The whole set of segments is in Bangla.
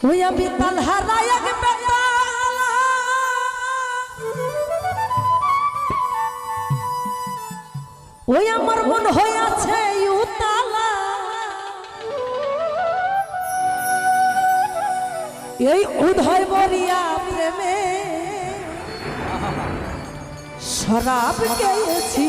ওই আমি তাল হারাই ওই আমার মন হয়ে আছে উতালা। এই উদয় বরিয়া প্রেমে শরাব খেয়েছি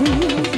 see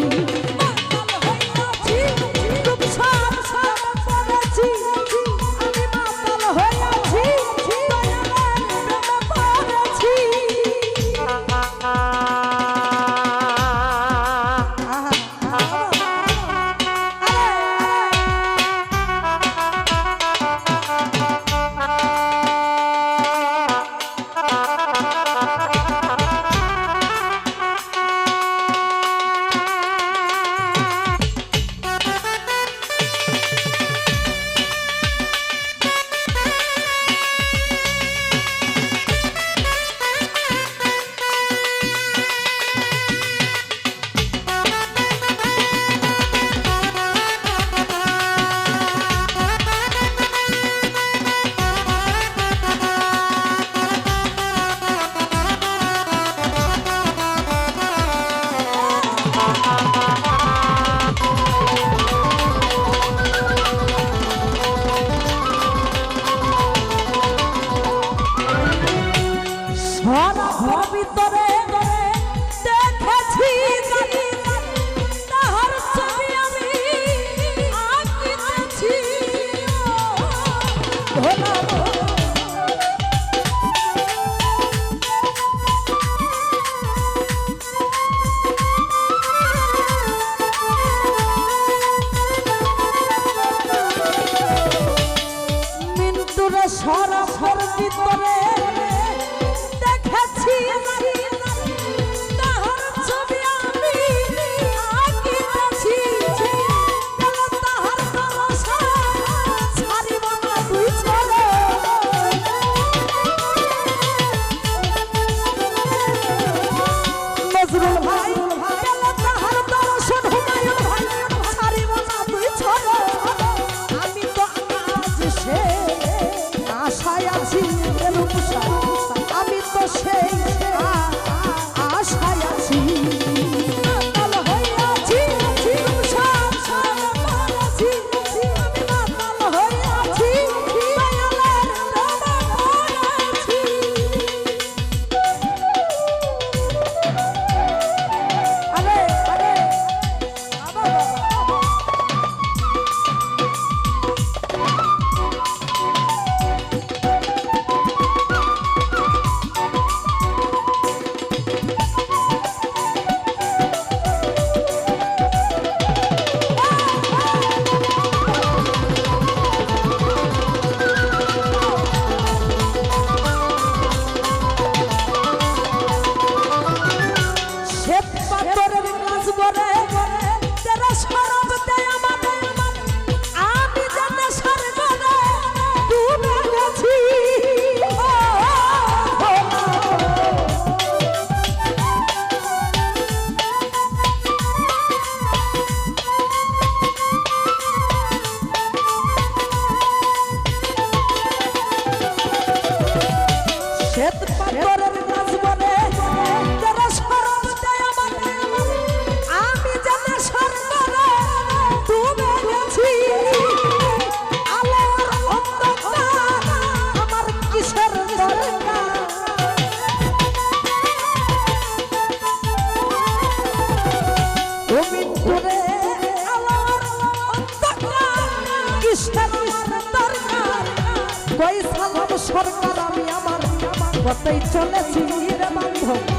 কতই চলেছি বান্ধব।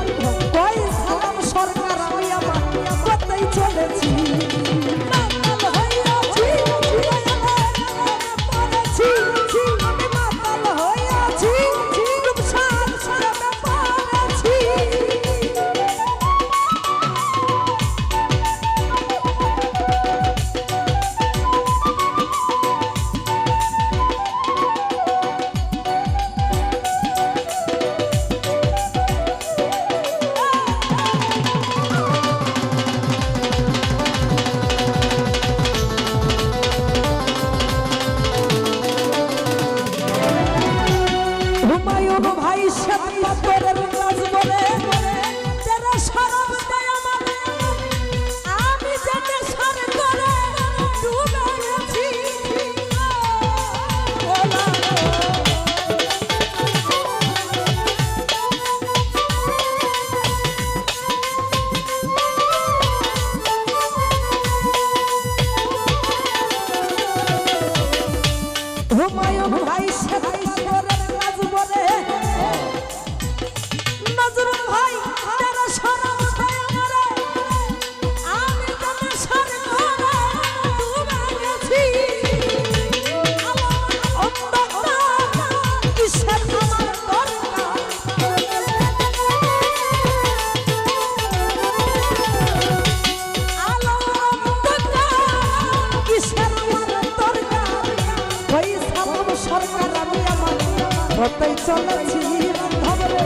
চলেছি বান্ধবরে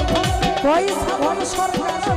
পয়সা সরকার